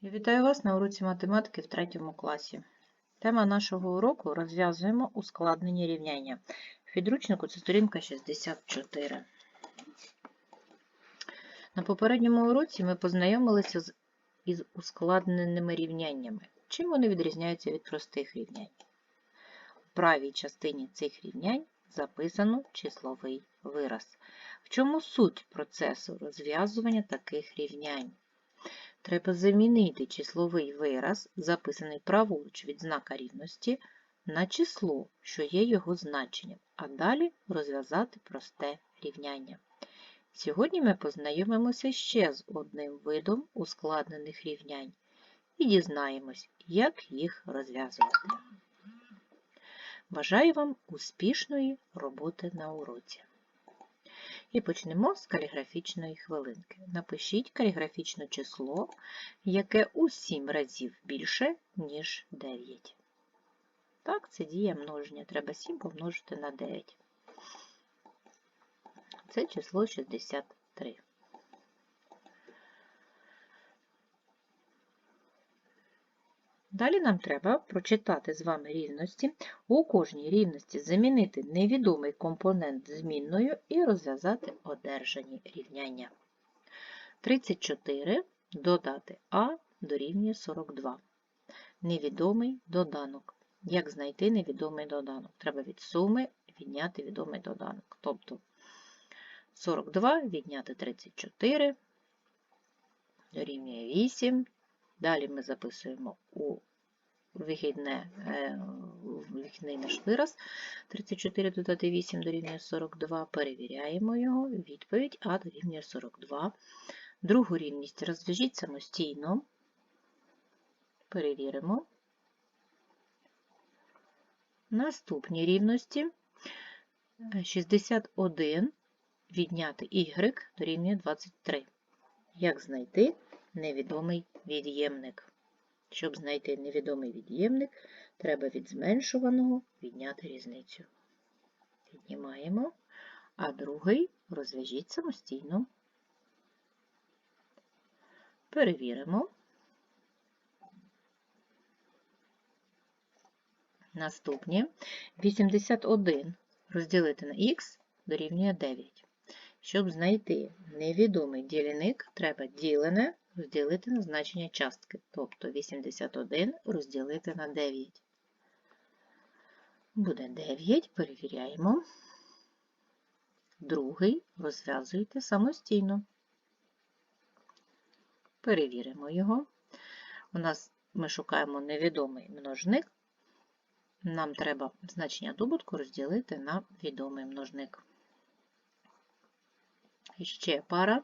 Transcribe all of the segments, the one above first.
Я вітаю вас на уроці математики в третьому класі. Тема нашого уроку розв'язуємо ускладнені рівняння. В підручнику це сторінка 64. На попередньому уроці ми познайомилися з, із ускладненими рівняннями. Чим вони відрізняються від простих рівнянь? В правій частині цих рівнянь записано числовий вираз. В чому суть процесу розв'язування таких рівнянь? Треба замінити числовий вираз, записаний праворуч від знака рівності, на число, що є його значенням, а далі розв'язати просте рівняння. Сьогодні ми познайомимося ще з одним видом ускладнених рівнянь і дізнаємось, як їх розв'язувати. Бажаю вам успішної роботи на уроці. І почнемо з каліграфічної хвилинки. Напишіть каліграфічне число, яке у 7 разів більше, ніж 9. Так, це дія множення. Треба 7 помножити на 9. Це число 63. Далі нам треба прочитати з вами рівності. У кожній рівності замінити невідомий компонент змінною і розв'язати одержані рівняння. 34 додати А дорівнює 42. Невідомий доданок. Як знайти невідомий доданок? Треба від суми відняти відомий доданок. Тобто 42 відняти 34 дорівнює 8. Далі ми записуємо у вихідне, вихідний наш вираз. 34 додати 8 дорівнює 42. Перевіряємо його. Відповідь А дорівнює 42. Другу рівність розв'яжіть самостійно. Перевіримо. Наступні рівності 61 відняти y дорівнює 23. Як знайти невідомий від'ємник? Щоб знайти невідомий від'ємник, треба від зменшуваного відняти різницю. Віднімаємо, а другий розв'яжіть самостійно. Перевіримо. Наступні 81 розділити на х дорівнює 9. Щоб знайти невідомий дільник, треба ділене розділити на значення частки, тобто 81 розділити на 9. Буде 9, перевіряємо. Другий розв'язуйте самостійно. Перевіримо його. У нас ми шукаємо невідомий множник. Нам треба значення добутку розділити на відомий множник. Ще пара.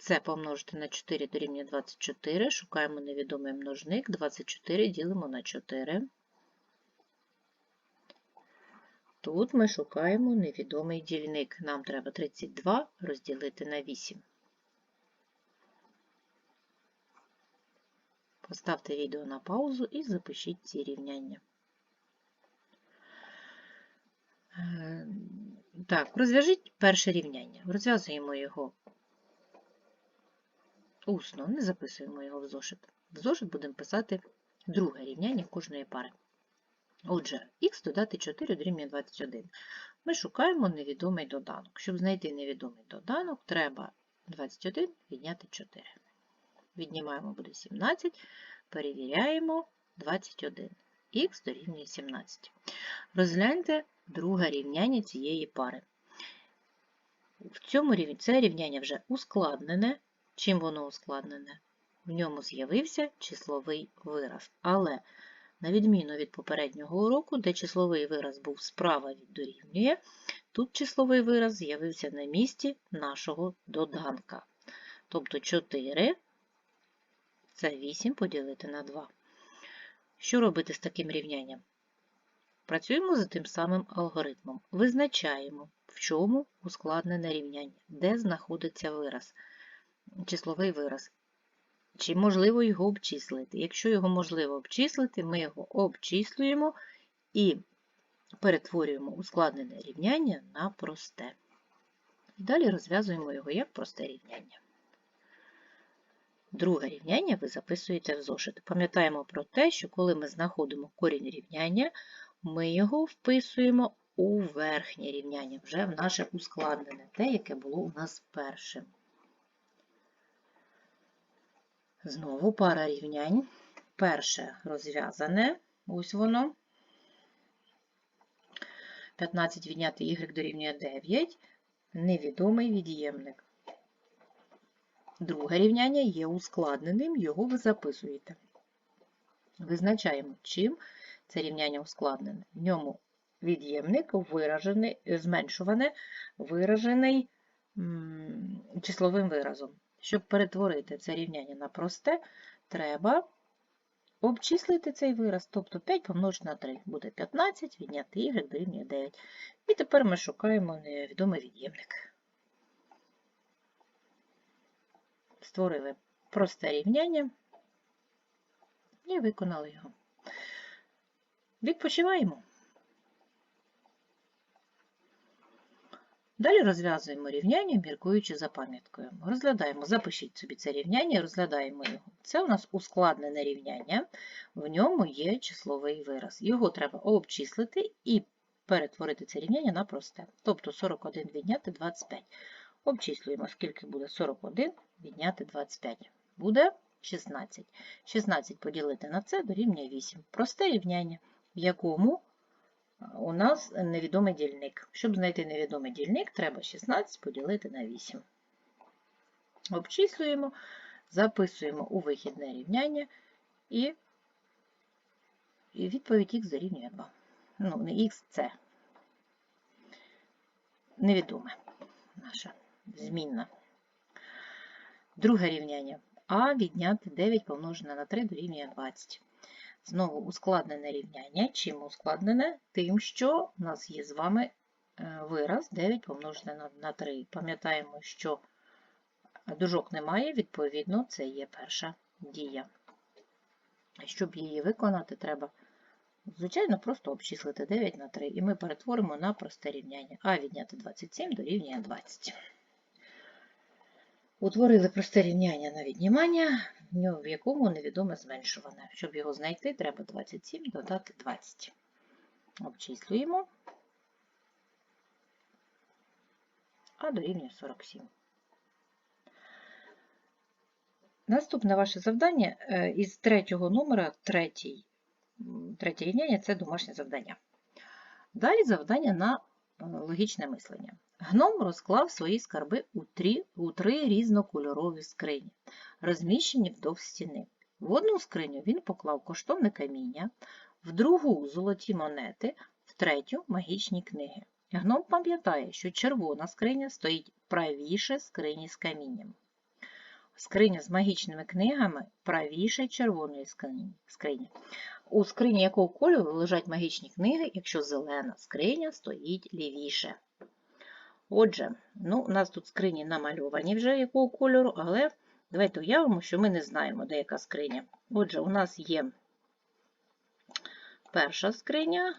Це помножити на 4 дорівнює 24. Шукаємо невідомий множник. 24 ділимо на 4. Тут ми шукаємо невідомий дільник. Нам треба 32 розділити на 8. Поставте відео на паузу і запишіть ці рівняння. Так, розв'яжіть перше рівняння. Розв'язуємо його усно, не записуємо його в зошит. В зошит будемо писати друге рівняння кожної пари. Отже, х додати 4 дорівнює 21. Ми шукаємо невідомий доданок. Щоб знайти невідомий доданок, треба 21 відняти 4. Віднімаємо буде 17, перевіряємо 21. Х дорівнює 17. Розгляньте друге рівняння цієї пари. В цьому рівні це рівняння вже ускладнене. Чим воно ускладнене? В ньому з'явився числовий вираз. Але, на відміну від попереднього уроку, де числовий вираз був справа від дорівнює, тут числовий вираз з'явився на місці нашого доданка. Тобто 4 це 8 поділити на 2. Що робити з таким рівнянням? Працюємо за тим самим алгоритмом. Визначаємо, в чому ускладнене рівняння, де знаходиться вираз, числовий вираз. Чи можливо його обчислити? Якщо його можливо обчислити, ми його обчислюємо і перетворюємо ускладнене рівняння на просте. І далі розв'язуємо його як просте рівняння. Друге рівняння ви записуєте в зошит. Пам'ятаємо про те, що коли ми знаходимо корінь рівняння, ми його вписуємо у верхнє рівняння, вже в наше ускладнене, те, яке було у нас першим. Знову пара рівнянь. Перше розв'язане, ось воно. 15 відняти y дорівнює 9, невідомий від'ємник. Друге рівняння є ускладненим, його ви записуєте. Визначаємо, чим це рівняння ускладнене. В ньому від'ємник виражений, зменшуваний, виражений числовим виразом. Щоб перетворити це рівняння на просте, треба обчислити цей вираз, тобто 5 помножити на 3 буде 15, відняти y дорівнює 9. І тепер ми шукаємо невідомий від'ємник. Створили просте рівняння і виконали його. Відпочиваємо. Далі розв'язуємо рівняння, міркуючи за пам'яткою. Розглядаємо, запишіть собі це рівняння, розглядаємо його. Це у нас ускладнене рівняння, в ньому є числовий вираз. Його треба обчислити і перетворити це рівняння на просте. Тобто 41 відняти 25. Обчислюємо, скільки буде 41 відняти 25. Буде 16. 16 поділити на це дорівнює 8. Просте рівняння, в якому у нас невідомий дільник. Щоб знайти невідомий дільник, треба 16 поділити на 8. Обчислюємо, записуємо у вихідне рівняння і, відповідь х дорівнює 2. Ну, не х, це невідоме наша змінна. Друге рівняння. А відняти 9 помножене на 3 дорівнює 20. Знову ускладнене рівняння. Чим ускладнене? Тим, що у нас є з вами е, вираз 9 помножене на 3. Пам'ятаємо, що дужок немає, відповідно, це є перша дія. Щоб її виконати, треба, звичайно, просто обчислити 9 на 3, і ми перетворимо на просте рівняння. А відняти 27 дорівнює 20. Утворили просте рівняння на віднімання, в якому невідоме зменшуване. Щоб його знайти, треба 27 додати 20. Обчислюємо, а дорівнює 47. Наступне ваше завдання е, із третього номера, третій, третє рівняння це домашнє завдання. Далі завдання на логічне мислення. Гном розклав свої скарби у три, у три різнокольорові скрині, розміщені вдовж стіни. В одну скриню він поклав коштовне каміння, в другу золоті монети, в третю магічні книги. Гном пам'ятає, що червона скриня стоїть правіше скрині з камінням. Скриня з магічними книгами правіше червоної скрині. У скрині якого кольору лежать магічні книги, якщо зелена скриня стоїть лівіше. Отже, ну, у нас тут скрині намальовані вже якого кольору, але давайте уявимо, що ми не знаємо, де яка скриня. Отже, у нас є перша скриня,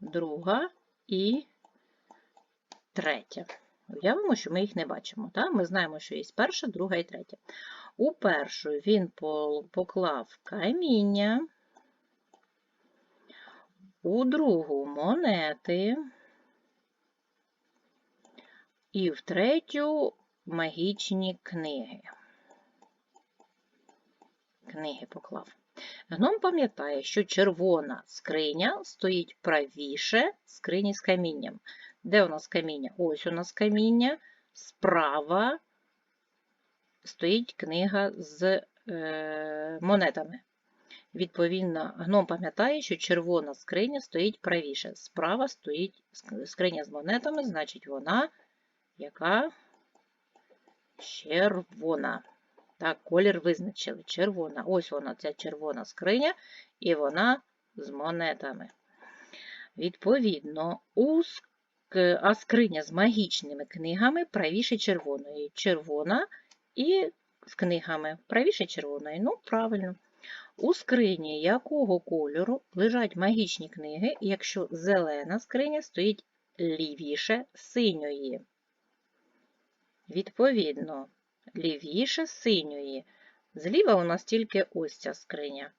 друга і третя. Уявимо, що ми їх не бачимо. Так? Ми знаємо, що є перша, друга і третя. У першу він поклав каміння, у другу монети. І в третю магічні книги. Книги поклав. Гном пам'ятає, що червона скриня стоїть правіше скрині з камінням. Де у нас каміння? Ось у нас каміння. Справа стоїть книга з е, монетами. Відповідно, гном пам'ятає, що червона скриня стоїть правіше. Справа стоїть скриня з монетами, значить, вона яка червона. Так, колір визначили. Червона. Ось вона, ця червона скриня, і вона з монетами. Відповідно, у а скриня з магічними книгами правіше червоної. Червона і з книгами правіше червоної. Ну, правильно. У скрині якого кольору лежать магічні книги, якщо зелена скриня стоїть лівіше синьої. Відповідно, лівіше синьої Зліва у нас тільки ось ця скриня.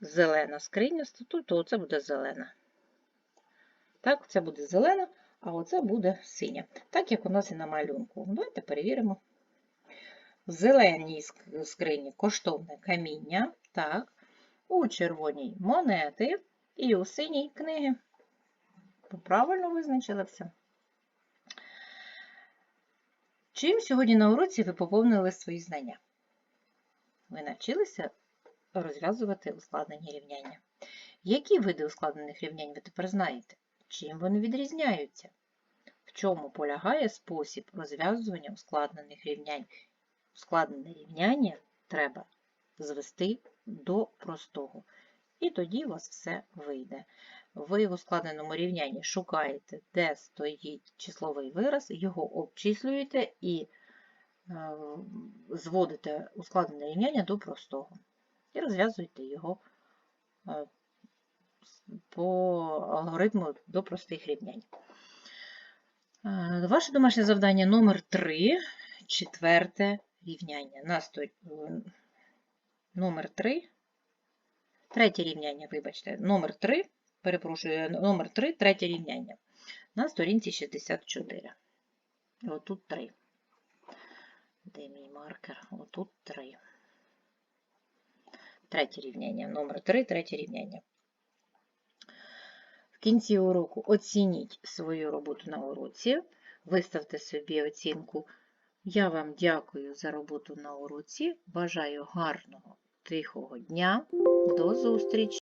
Зелена скриня, тут це буде зелена. Так, це буде зелена, а оце буде синя. Так, як у нас і на малюнку. Давайте перевіримо. В зеленій скрині коштовне каміння, так, у червоній монети і у синій книги. Правильно визначили все. Чим сьогодні на уроці ви поповнили свої знання? Ви навчилися розв'язувати ускладнені рівняння. Які види ускладнених рівнянь ви тепер знаєте? Чим вони відрізняються? В чому полягає спосіб розв'язування ускладнених рівнянь? Ускладнене рівняння треба звести до простого. І тоді у вас все вийде. Ви в ускладненому рівнянні шукаєте, де стоїть числовий вираз, його обчислюєте і е, зводите ускладнене рівняння до простого. І розв'язуєте його е, по алгоритму до простих рівнянь. Е, Ваше домашнє завдання номер 3, четверте рівняння. Е, Номер 3, третє рівняння, вибачте, номер 3, перепрошую, номер 3, третє рівняння. На сторінці 64. Отут 3. Де мій маркер? Отут 3. Третє рівняння. Номер 3, третє рівняння. Кінці уроку оцініть свою роботу на уроці, виставте собі оцінку. Я вам дякую за роботу на уроці. Бажаю гарного, тихого дня. До зустрічі!